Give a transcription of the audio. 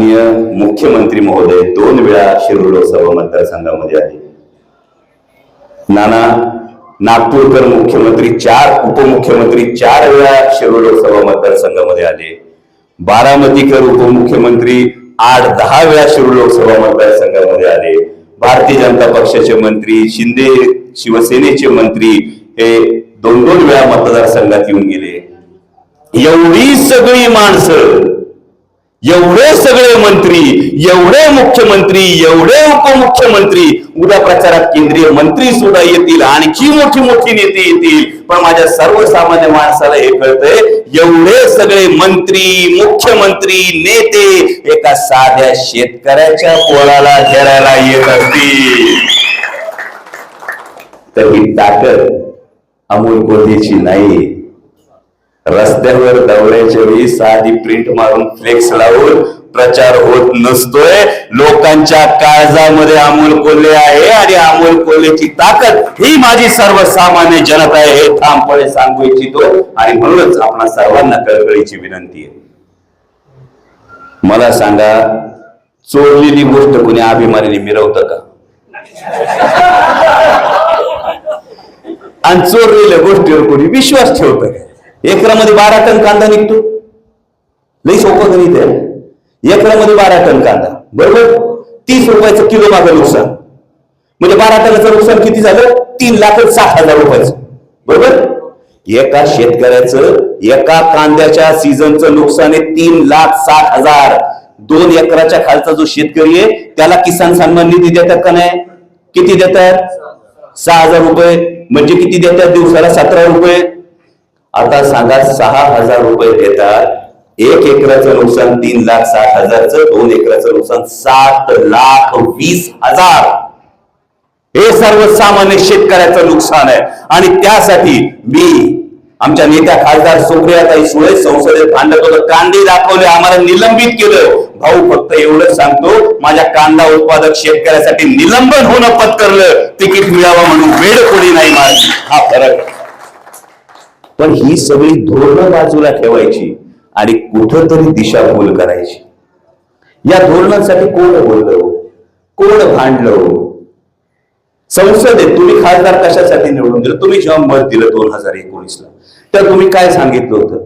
माननीय मुख्यमंत्री महोदय दोन वेळा शिरूर लोकसभा मतदारसंघामध्ये आले. नाना नागपूरकर मुख्यमंत्री चार उपमुख्यमंत्री चार वेळा शिरूर लोकसभा मतदारसंघामध्ये आले. बारामतीकर उपमुख्यमंत्री आठ दहा वेळा शिरूर लोकसभा मतदारसंघामध्ये आले. भारतीय जनता पक्षाचे मंत्री शिंदे शिवसेनेचे मंत्री हे दोन दोन वेळा मतदारसंघात येऊन गेले. एवढी सगळी माणसं एवढे सगळे मंत्री एवढे मुख्यमंत्री एवढे उपमुख्यमंत्री उद्या प्रचारात केंद्रीय मंत्री सुद्धा येतील आणखी मोठी मोठी नेते येतील. पण माझ्या सर्वसामान्य माणसाला हे कळतंय एवढे सगळे मंत्री मुख्यमंत्री नेते एका साध्या शेतकऱ्याच्या पोळाला घेरायला येत असतील. तर ही ताकद अमोल कोल्हेची नाही रस्त्यावर दौऱ्याच्या वेळी साधी प्रिंट मारून फ्लेक्स लावून प्रचार होत नसतोय. लोकांच्या काळजामध्ये अमोल कोल्हे आहे आणि अमोल कोल्हेची ताकद ही माझी सर्वसामान्य जनता आहे हे ठामपणे सांगू इच्छितो. आणि म्हणूनच आपणा सर्वांना कळकळीची विनंती आहे. मला सांगा चोरलेली गोष्ट कोणी अभिमानीने मिरवतं का? आणि चोरलेल्या गोष्टीवर कोणी विश्वास ठेवतं का? एकरामध्ये बारा टन कांदा निघतो. लई सोपं गणित आहे. एकरामध्ये बारा टन कांदा. बरोबर? तीस रुपयाचं किलो मागं नुकसान. म्हणजे बारा टनाचं नुकसान किती झालं? तीन लाख साठ हजार रुपयाचं. बरोबर? एका शेतकऱ्याचं एका कांद्याच्या सीझनचं नुकसान आहे तीन लाख साठ हजार. दोन एकराच्या खालचा जो शेतकरी आहे त्याला किसान सन्मान निधी देतात का नाही? किती देतात? सहा हजार रुपये. म्हणजे किती देतात? दिवसाला सतरा रुपये. आता सांगा सहा हजार रुपये देतात एक एकराचं नुकसान तीन लाख साठ हजारचं दोन एकराचं नुकसान सात लाख वीस हजार. हे सर्वसामान्य शेतकऱ्याचं नुकसान आहे. आणि त्यासाठी मी आमच्या नेत्या खासदार सुप्रियाताई सुळे संसदेत भांडत होतं कांदे दाखवले आम्हाला निलंबित केलं. भाऊ फक्त एवढंच सांगतो माझ्या कांदा उत्पादक शेतकऱ्यासाठी निलंबन होणं पत्करलं. तिकीट मिळावं म्हणून वेळ कोणी नाही माझी हा फरक. आहे. पण ही सगळी धोरणं बाजूला ठेवायची आणि कुठंतरी दिशाभूल करायची. या धोरणांसाठी कोण बोललो? कोण भांडलं? संसदेत तुम्ही खासदार कशासाठी निवडून दिलं? तुम्ही जेव्हा मत दिलं दोन हजार एकोणीसला तर तुम्ही काय सांगितलं होतं?